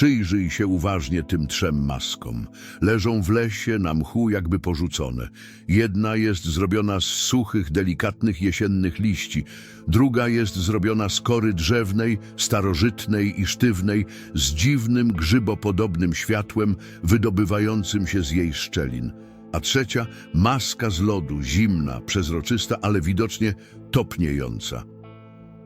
Przyjrzyj się uważnie tym trzem maskom. Leżą w lesie na mchu jakby porzucone. Jedna jest zrobiona z suchych, delikatnych jesiennych liści. Druga jest zrobiona z kory drzewnej, starożytnej i sztywnej, z dziwnym, grzybopodobnym światłem wydobywającym się z jej szczelin. A trzecia maska z lodu, zimna, przezroczysta, ale widocznie topniejąca.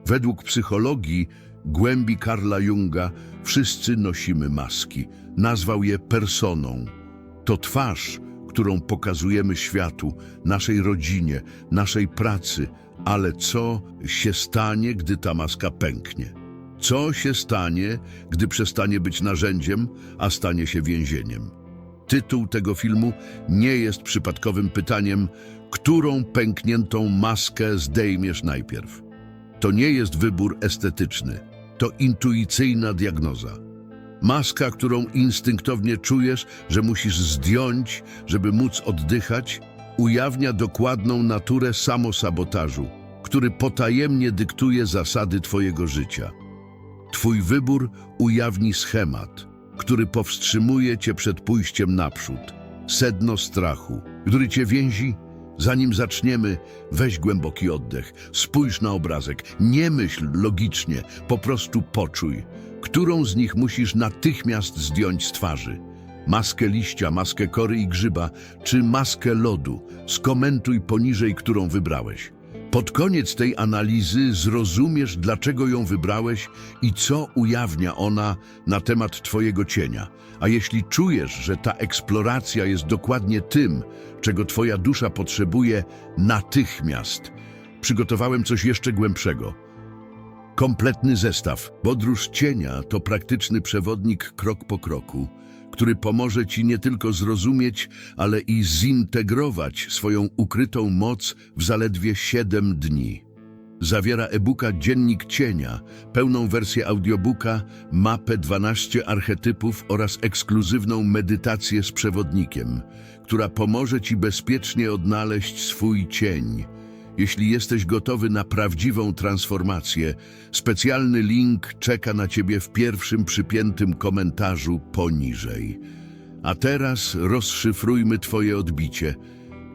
Według psychologii głębi Karla Junga wszyscy nosimy maski. Nazwał je personą. To twarz, którą pokazujemy światu, naszej rodzinie, naszej pracy. Ale co się stanie, gdy ta maska pęknie? Co się stanie, gdy przestanie być narzędziem, a stanie się więzieniem? Tytuł tego filmu nie jest przypadkowym pytaniem, którą pękniętą maskę zdejmiesz najpierw. To nie jest wybór estetyczny, to intuicyjna diagnoza. Maska, którą instynktownie czujesz, że musisz zdjąć, żeby móc oddychać, ujawnia dokładną naturę samosabotażu, który potajemnie dyktuje zasady Twojego życia. Twój wybór ujawni schemat, który powstrzymuje Cię przed pójściem naprzód. Sedno strachu, który Cię więzi Zanim zaczniemy, weź głęboki oddech, spójrz na obrazek, nie myśl logicznie, po prostu poczuj, którą z nich musisz natychmiast zdjąć z twarzy. Maskę liścia, maskę kory i grzyba, czy maskę lodu. Skomentuj poniżej, którą wybrałeś. Pod koniec tej analizy zrozumiesz, dlaczego ją wybrałeś i co ujawnia ona na temat Twojego cienia. A jeśli czujesz, że ta eksploracja jest dokładnie tym, czego Twoja dusza potrzebuje natychmiast, przygotowałem coś jeszcze głębszego. Kompletny zestaw. Podróż cienia to praktyczny przewodnik krok po kroku, który pomoże Ci nie tylko zrozumieć, ale i zintegrować swoją ukrytą moc w zaledwie 7 dni. Zawiera e-booka Dziennik Cienia, pełną wersję audiobooka, mapę 12 archetypów oraz ekskluzywną medytację z przewodnikiem, która pomoże Ci bezpiecznie odnaleźć swój cień. Jeśli jesteś gotowy na prawdziwą transformację, specjalny link czeka na Ciebie w pierwszym przypiętym komentarzu poniżej. A teraz rozszyfrujmy Twoje odbicie.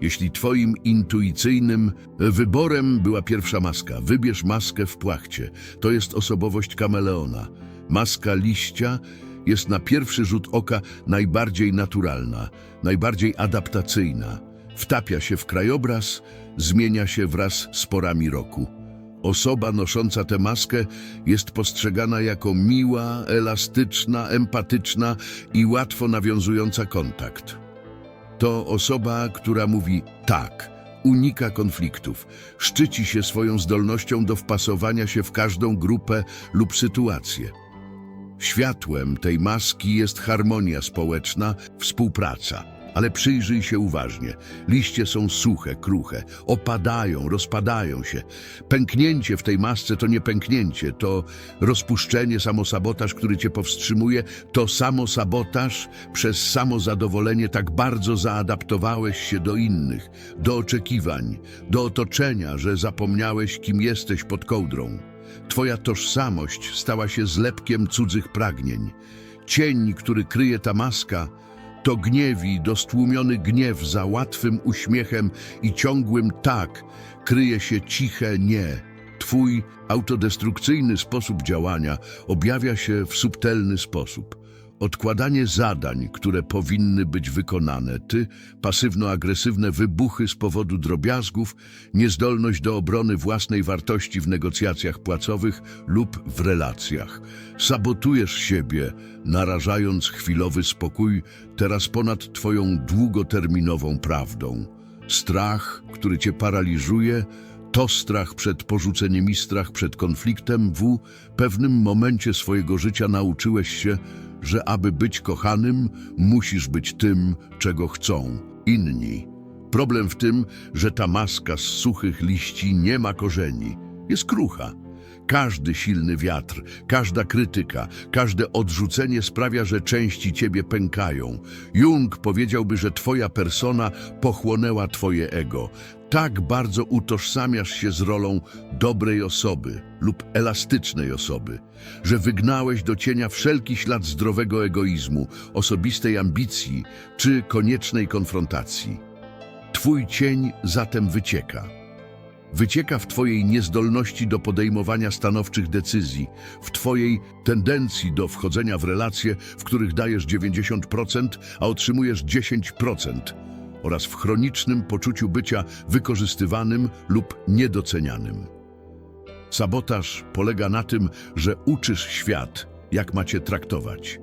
Jeśli Twoim intuicyjnym wyborem była pierwsza maska, wybierz maskę w płachcie. To jest osobowość kameleona. Maska liścia jest na pierwszy rzut oka najbardziej naturalna, najbardziej adaptacyjna. Wtapia się w krajobraz, zmienia się wraz z porami roku. Osoba nosząca tę maskę jest postrzegana jako miła, elastyczna, empatyczna i łatwo nawiązująca kontakt. To osoba, która mówi tak, unika konfliktów, szczyci się swoją zdolnością do wpasowania się w każdą grupę lub sytuację. Światłem tej maski jest harmonia społeczna, współpraca. Ale przyjrzyj się uważnie. Liście są suche, kruche, opadają, rozpadają się. Pęknięcie w tej masce to nie pęknięcie, to rozpuszczenie, samosabotaż, który cię powstrzymuje, to samosabotaż przez samozadowolenie tak bardzo zaadaptowałeś się do innych, do oczekiwań, do otoczenia, że zapomniałeś, kim jesteś pod kołdrą. Twoja tożsamość stała się zlepkiem cudzych pragnień. Cień, który kryje ta maska, to gniewi, dostłumiony gniew za łatwym uśmiechem i ciągłym tak kryje się ciche nie. Twój autodestrukcyjny sposób działania objawia się w subtelny sposób. Odkładanie zadań, które powinny być wykonane, ty, pasywno-agresywne wybuchy z powodu drobiazgów, niezdolność do obrony własnej wartości w negocjacjach płacowych lub w relacjach. Sabotujesz siebie, narażając chwilowy spokój teraz ponad twoją długoterminową prawdą. Strach, który cię paraliżuje, to strach przed porzuceniem i strach przed konfliktem w pewnym momencie swojego życia nauczyłeś się, że aby być kochanym, musisz być tym, czego chcą inni. Problem w tym, że ta maska z suchych liści nie ma korzeni, jest krucha. Każdy silny wiatr, każda krytyka, każde odrzucenie sprawia, że części ciebie pękają. Jung powiedziałby, że twoja persona pochłonęła twoje ego. Tak bardzo utożsamiasz się z rolą dobrej osoby lub elastycznej osoby, że wygnałeś do cienia wszelki ślad zdrowego egoizmu, osobistej ambicji czy koniecznej konfrontacji. Twój cień zatem wycieka. Wycieka w Twojej niezdolności do podejmowania stanowczych decyzji, w Twojej tendencji do wchodzenia w relacje, w których dajesz 90%, a otrzymujesz 10%, oraz w chronicznym poczuciu bycia wykorzystywanym lub niedocenianym. Sabotaż polega na tym, że uczysz świat, jak macie traktować.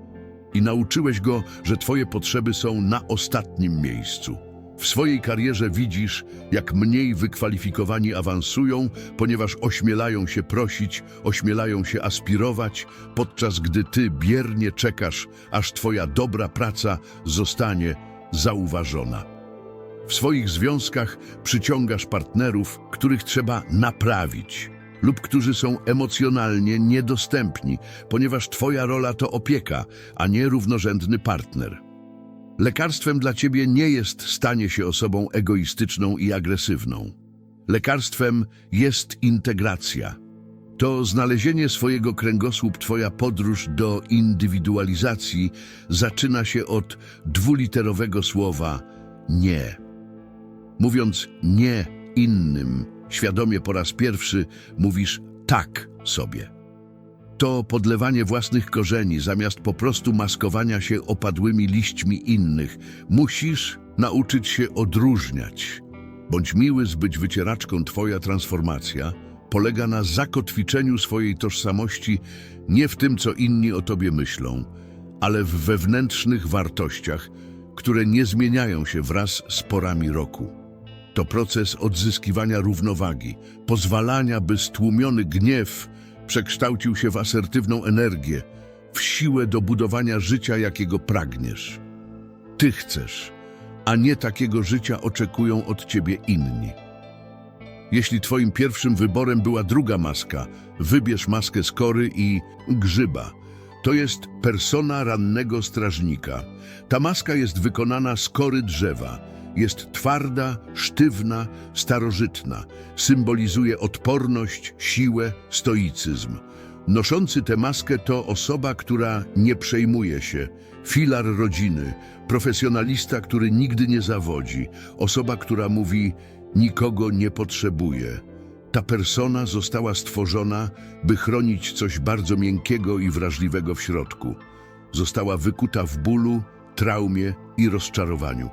I nauczyłeś go, że Twoje potrzeby są na ostatnim miejscu. W swojej karierze widzisz, jak mniej wykwalifikowani awansują, ponieważ ośmielają się prosić, ośmielają się aspirować, podczas gdy ty biernie czekasz, aż twoja dobra praca zostanie zauważona. W swoich związkach przyciągasz partnerów, których trzeba naprawić lub którzy są emocjonalnie niedostępni, ponieważ twoja rola to opieka, a nie równorzędny partner. Lekarstwem dla ciebie nie jest stanie się osobą egoistyczną i agresywną. Lekarstwem jest integracja. To znalezienie swojego kręgosłup, twoja podróż do indywidualizacji zaczyna się od dwuliterowego słowa nie. Mówiąc nie innym, świadomie po raz pierwszy mówisz tak sobie. To podlewanie własnych korzeni zamiast po prostu maskowania się opadłymi liśćmi innych. Musisz nauczyć się odróżniać. Bądź miły zbyć wycieraczką Twoja transformacja polega na zakotwiczeniu swojej tożsamości nie w tym, co inni o Tobie myślą, ale w wewnętrznych wartościach, które nie zmieniają się wraz z porami roku. To proces odzyskiwania równowagi, pozwalania, by stłumiony gniew przekształcił się w asertywną energię, w siłę do budowania życia, jakiego pragniesz. Ty chcesz, a nie takiego życia oczekują od ciebie inni. Jeśli twoim pierwszym wyborem była druga maska, wybierz maskę skory i grzyba. To jest persona rannego strażnika. Ta maska jest wykonana z kory drzewa. Jest twarda, sztywna, starożytna. Symbolizuje odporność, siłę, stoicyzm. Noszący tę maskę to osoba, która nie przejmuje się, filar rodziny, profesjonalista, który nigdy nie zawodzi, osoba, która mówi nikogo nie potrzebuje. Ta persona została stworzona, by chronić coś bardzo miękkiego i wrażliwego w środku. Została wykuta w bólu, traumie i rozczarowaniu.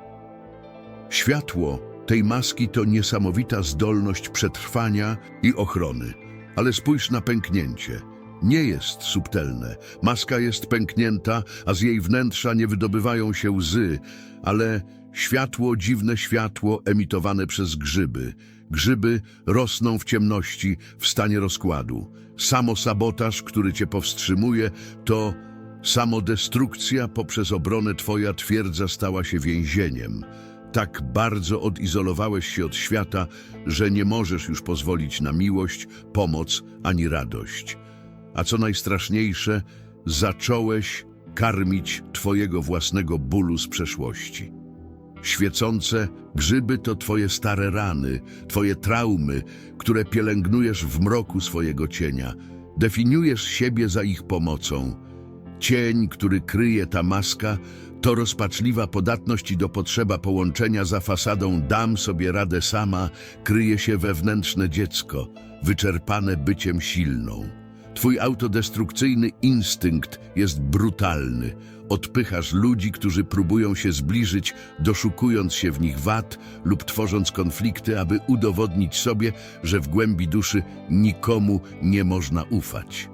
Światło tej maski to niesamowita zdolność przetrwania i ochrony. Ale spójrz na pęknięcie. Nie jest subtelne. Maska jest pęknięta, a z jej wnętrza nie wydobywają się łzy, ale światło, dziwne światło emitowane przez grzyby. Grzyby rosną w ciemności, w stanie rozkładu. Samosabotaż, który cię powstrzymuje, to samodestrukcja poprzez obronę twoja twierdza stała się więzieniem. Tak bardzo odizolowałeś się od świata, że nie możesz już pozwolić na miłość, pomoc ani radość. A co najstraszniejsze, zacząłeś karmić twojego własnego bólu z przeszłości. Świecące grzyby to twoje stare rany, twoje traumy, które pielęgnujesz w mroku swojego cienia. Definiujesz siebie za ich pomocą. Cień, który kryje ta maska, to rozpaczliwa podatność i do potrzeba połączenia za fasadą dam sobie radę sama, kryje się wewnętrzne dziecko, wyczerpane byciem silną. Twój autodestrukcyjny instynkt jest brutalny. Odpychasz ludzi, którzy próbują się zbliżyć, doszukując się w nich wad lub tworząc konflikty, aby udowodnić sobie, że w głębi duszy nikomu nie można ufać.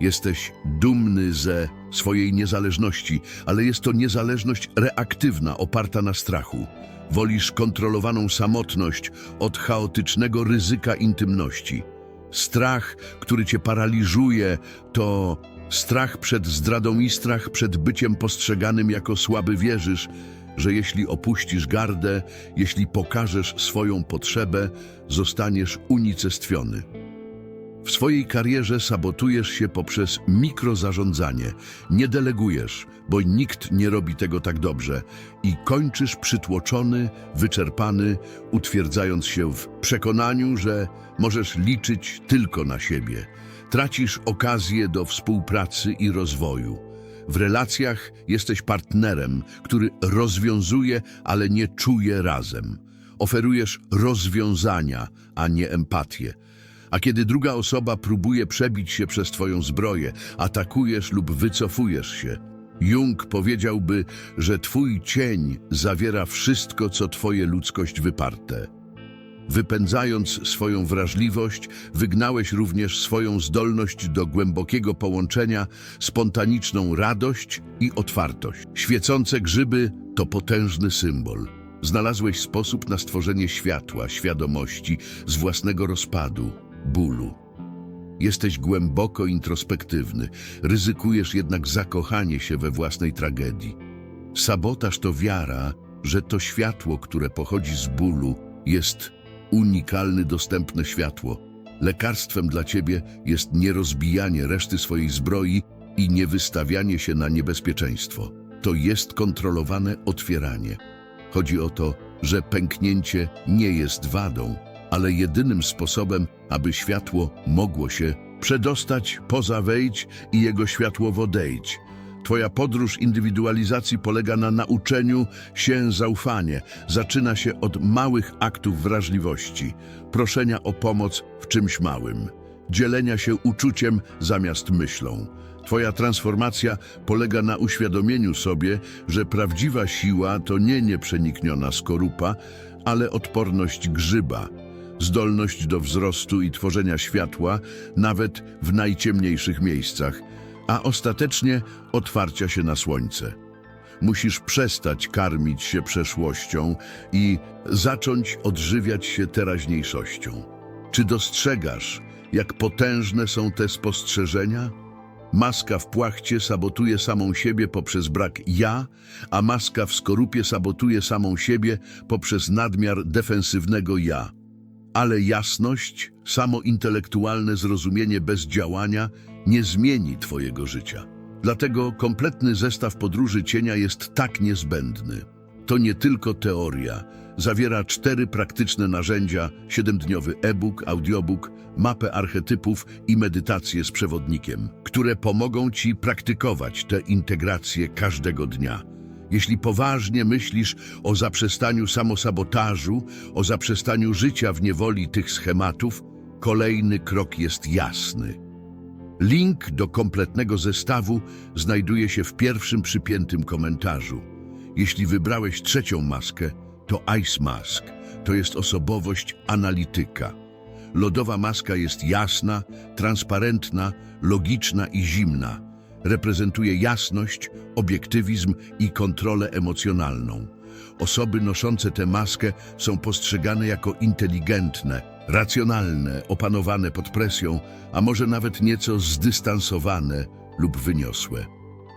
Jesteś dumny ze swojej niezależności, ale jest to niezależność reaktywna, oparta na strachu. Wolisz kontrolowaną samotność od chaotycznego ryzyka intymności. Strach, który cię paraliżuje, to strach przed zdradą i strach przed byciem postrzeganym jako słaby wierzysz, że jeśli opuścisz gardę, jeśli pokażesz swoją potrzebę, zostaniesz unicestwiony. W swojej karierze sabotujesz się poprzez mikrozarządzanie. Nie delegujesz, bo nikt nie robi tego tak dobrze i kończysz przytłoczony, wyczerpany, utwierdzając się w przekonaniu, że możesz liczyć tylko na siebie. Tracisz okazję do współpracy i rozwoju. W relacjach jesteś partnerem, który rozwiązuje, ale nie czuje razem. Oferujesz rozwiązania, a nie empatię. A kiedy druga osoba próbuje przebić się przez twoją zbroję, atakujesz lub wycofujesz się. Jung powiedziałby, że twój cień zawiera wszystko, co twoje ludzkość wyparte. Wypędzając swoją wrażliwość, wygnałeś również swoją zdolność do głębokiego połączenia, spontaniczną radość i otwartość. Świecące grzyby to potężny symbol. Znalazłeś sposób na stworzenie światła, świadomości z własnego rozpadu, bólu. Jesteś głęboko introspektywny, ryzykujesz jednak zakochanie się we własnej tragedii. Sabotaż to wiara, że to światło, które pochodzi z bólu, jest unikalne, dostępne światło. Lekarstwem dla ciebie jest nierozbijanie reszty swojej zbroi i niewystawianie się na niebezpieczeństwo. To jest kontrolowane otwieranie. Chodzi o to, że pęknięcie nie jest wadą, ale jedynym sposobem, aby światło mogło się przedostać poza wejdź i jego światło odejdź. Twoja podróż indywidualizacji polega na nauczeniu się zaufanie. Zaczyna się od małych aktów wrażliwości, proszenia o pomoc w czymś małym, dzielenia się uczuciem zamiast myślą. Twoja transformacja polega na uświadomieniu sobie, że prawdziwa siła to nie nieprzenikniona skorupa, ale odporność grzyba, zdolność do wzrostu i tworzenia światła nawet w najciemniejszych miejscach, a ostatecznie otwarcia się na słońce. Musisz przestać karmić się przeszłością i zacząć odżywiać się teraźniejszością. Czy dostrzegasz, jak potężne są te spostrzeżenia? Maska w płachcie sabotuje samą siebie poprzez brak ja, a maska w skorupie sabotuje samą siebie poprzez nadmiar defensywnego ja. Ale jasność, samointelektualne zrozumienie bez działania nie zmieni Twojego życia. Dlatego kompletny zestaw podróży cienia jest tak niezbędny. To nie tylko teoria. Zawiera cztery praktyczne narzędzia, siedemdniowy e-book, audiobook, mapę archetypów i medytację z przewodnikiem, które pomogą Ci praktykować tę integrację każdego dnia. Jeśli poważnie myślisz o zaprzestaniu samosabotażu, o zaprzestaniu życia w niewoli tych schematów, kolejny krok jest jasny. Link do kompletnego zestawu znajduje się w pierwszym przypiętym komentarzu. Jeśli wybrałeś trzecią maskę, to Ice Mask. To jest osobowość analityka. Lodowa maska jest jasna, transparentna, logiczna i zimna. Reprezentuje jasność, obiektywizm i kontrolę emocjonalną. Osoby noszące tę maskę są postrzegane jako inteligentne, racjonalne, opanowane pod presją, a może nawet nieco zdystansowane lub wyniosłe.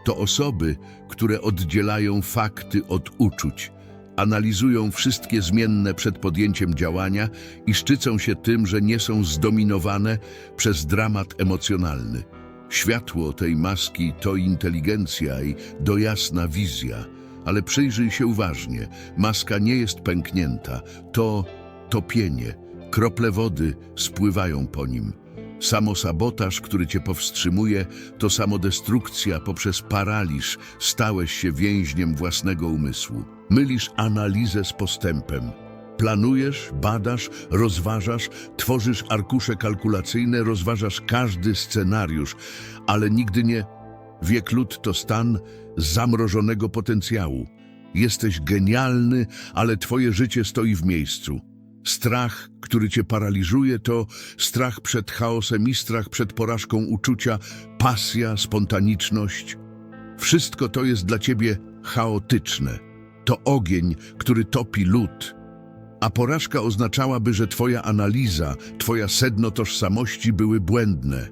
To osoby, które oddzielają fakty od uczuć, analizują wszystkie zmienne przed podjęciem działania i szczycą się tym, że nie są zdominowane przez dramat emocjonalny. Światło tej maski to inteligencja i dojasna wizja, ale przyjrzyj się uważnie. Maska nie jest pęknięta, to topienie. Krople wody spływają po nim. Samosabotaż, który cię powstrzymuje, to samodestrukcja poprzez paraliż. Stałeś się więźniem własnego umysłu. Mylisz analizę z postępem. Planujesz, badasz, rozważasz, tworzysz arkusze kalkulacyjne, rozważasz każdy scenariusz, ale nigdy nie. Wiek lud to stan zamrożonego potencjału. Jesteś genialny, ale twoje życie stoi w miejscu. Strach, który cię paraliżuje, to strach przed chaosem i strach przed porażką uczucia, pasja, spontaniczność. Wszystko to jest dla ciebie chaotyczne. To ogień, który topi lód. A porażka oznaczałaby, że twoja analiza, twoja sedno tożsamości były błędne.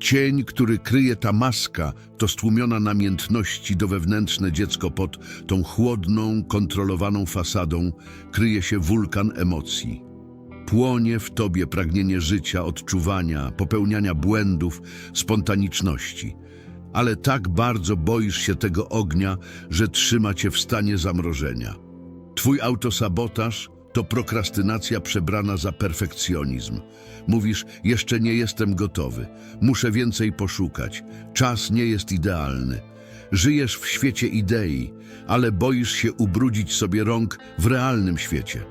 Cień, który kryje ta maska, to stłumiona namiętności do wewnętrzne dziecko pod tą chłodną, kontrolowaną fasadą kryje się wulkan emocji. Płonie w tobie pragnienie życia, odczuwania, popełniania błędów, spontaniczności. Ale tak bardzo boisz się tego ognia, że trzyma cię w stanie zamrożenia. Twój autosabotaż to prokrastynacja przebrana za perfekcjonizm. Mówisz, jeszcze nie jestem gotowy, muszę więcej poszukać, czas nie jest idealny. Żyjesz w świecie idei, ale boisz się ubrudzić sobie rąk w realnym świecie.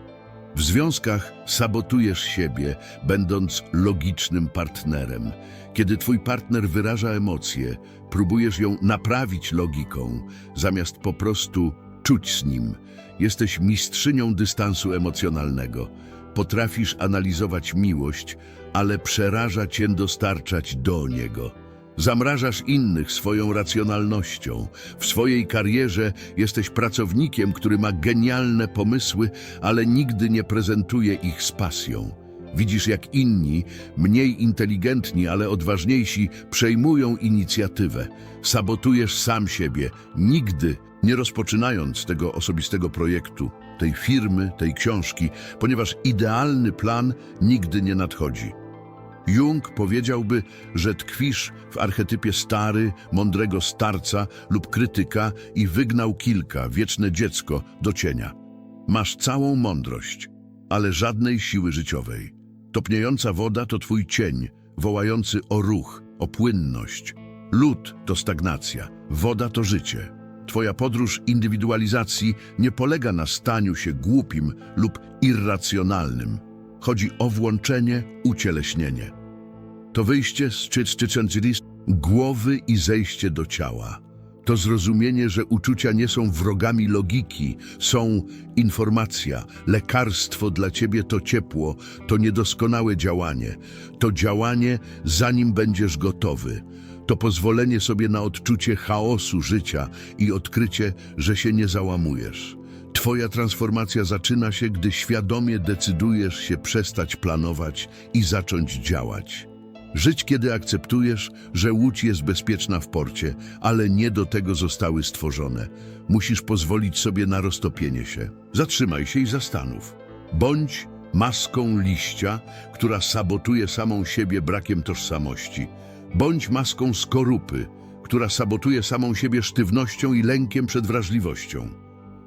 W związkach sabotujesz siebie, będąc logicznym partnerem. Kiedy twój partner wyraża emocje, próbujesz ją naprawić logiką, zamiast po prostu czuć z nim. Jesteś mistrzynią dystansu emocjonalnego. Potrafisz analizować miłość, ale przeraża cię dostarczać do niego. Zamrażasz innych swoją racjonalnością. W swojej karierze jesteś pracownikiem, który ma genialne pomysły, ale nigdy nie prezentuje ich z pasją. Widzisz, jak inni, mniej inteligentni, ale odważniejsi, przejmują inicjatywę. Sabotujesz sam siebie, nigdy nie rozpoczynając tego osobistego projektu, tej firmy, tej książki, ponieważ idealny plan nigdy nie nadchodzi. Jung powiedziałby, że tkwisz w archetypie stary, mądrego starca lub krytyka i wygnał kilka, wieczne dziecko, do cienia. Masz całą mądrość, ale żadnej siły życiowej. Topniejąca woda to twój cień, wołający o ruch, o płynność. Lód to stagnacja, woda to życie. Twoja podróż indywidualizacji nie polega na staniu się głupim lub irracjonalnym. Chodzi o włączenie, ucieleśnienie. To wyjście z czytczyczęczylis głowy i zejście do ciała. To zrozumienie, że uczucia nie są wrogami logiki, są informacja, lekarstwo dla ciebie to ciepło, to niedoskonałe działanie, to działanie zanim będziesz gotowy, to pozwolenie sobie na odczucie chaosu życia i odkrycie, że się nie załamujesz. Twoja transformacja zaczyna się, gdy świadomie decydujesz się przestać planować i zacząć działać. Żyć, kiedy akceptujesz, że łódź jest bezpieczna w porcie, ale nie do tego zostały stworzone. Musisz pozwolić sobie na roztopienie się. Zatrzymaj się i zastanów. Bądź maską liścia, która sabotuje samą siebie brakiem tożsamości. Bądź maską skorupy, która sabotuje samą siebie sztywnością i lękiem przed wrażliwością.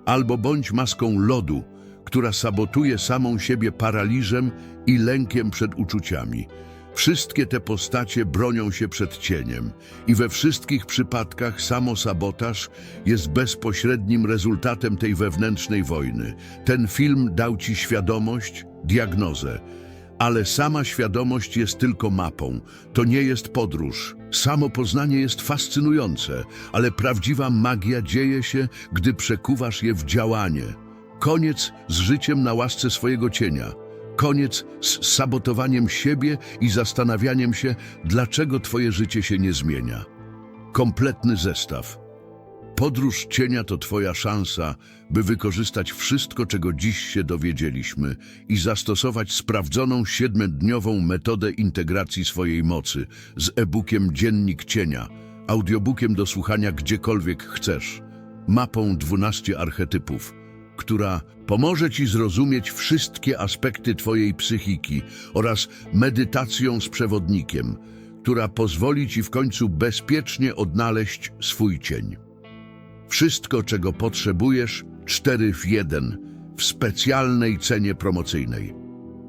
Albo bądź maską lodu, która sabotuje samą siebie paraliżem i lękiem przed uczuciami. Wszystkie te postacie bronią się przed cieniem i we wszystkich przypadkach samosabotaż jest bezpośrednim rezultatem tej wewnętrznej wojny. Ten film dał ci świadomość, diagnozę, ale sama świadomość jest tylko mapą. To nie jest podróż. Samo poznanie jest fascynujące, ale prawdziwa magia dzieje się, gdy przekuwasz je w działanie. Koniec z życiem na łasce swojego cienia. Koniec z sabotowaniem siebie i zastanawianiem się, dlaczego twoje życie się nie zmienia. Kompletny zestaw. Podróż cienia to twoja szansa, by wykorzystać wszystko, czego dziś się dowiedzieliśmy i zastosować sprawdzoną siedmiodniową metodę integracji swojej mocy z e-bookiem Dziennik Cienia, audiobookiem do słuchania gdziekolwiek chcesz, mapą 12 archetypów, która pomoże ci zrozumieć wszystkie aspekty twojej psychiki oraz medytacją z przewodnikiem, która pozwoli ci w końcu bezpiecznie odnaleźć swój cień. Wszystko, czego potrzebujesz, 4 w 1 w specjalnej cenie promocyjnej.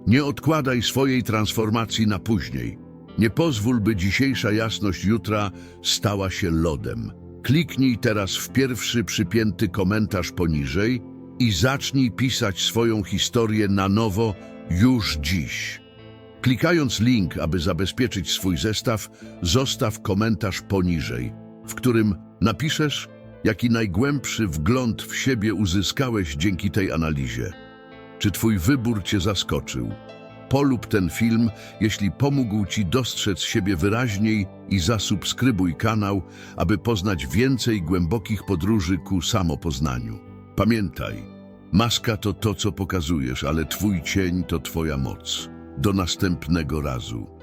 Nie odkładaj swojej transformacji na później. Nie pozwól, by dzisiejsza jasność jutra stała się lodem. Kliknij teraz w pierwszy przypięty komentarz poniżej i zacznij pisać swoją historię na nowo już dziś. Klikając link, aby zabezpieczyć swój zestaw, zostaw komentarz poniżej, w którym napiszesz, jaki najgłębszy wgląd w siebie uzyskałeś dzięki tej analizie. Czy twój wybór cię zaskoczył? Polub ten film, jeśli pomógł ci dostrzec siebie wyraźniej i zasubskrybuj kanał, aby poznać więcej głębokich podróży ku samopoznaniu. Pamiętaj, maska to to, co pokazujesz, ale twój cień to twoja moc. Do następnego razu.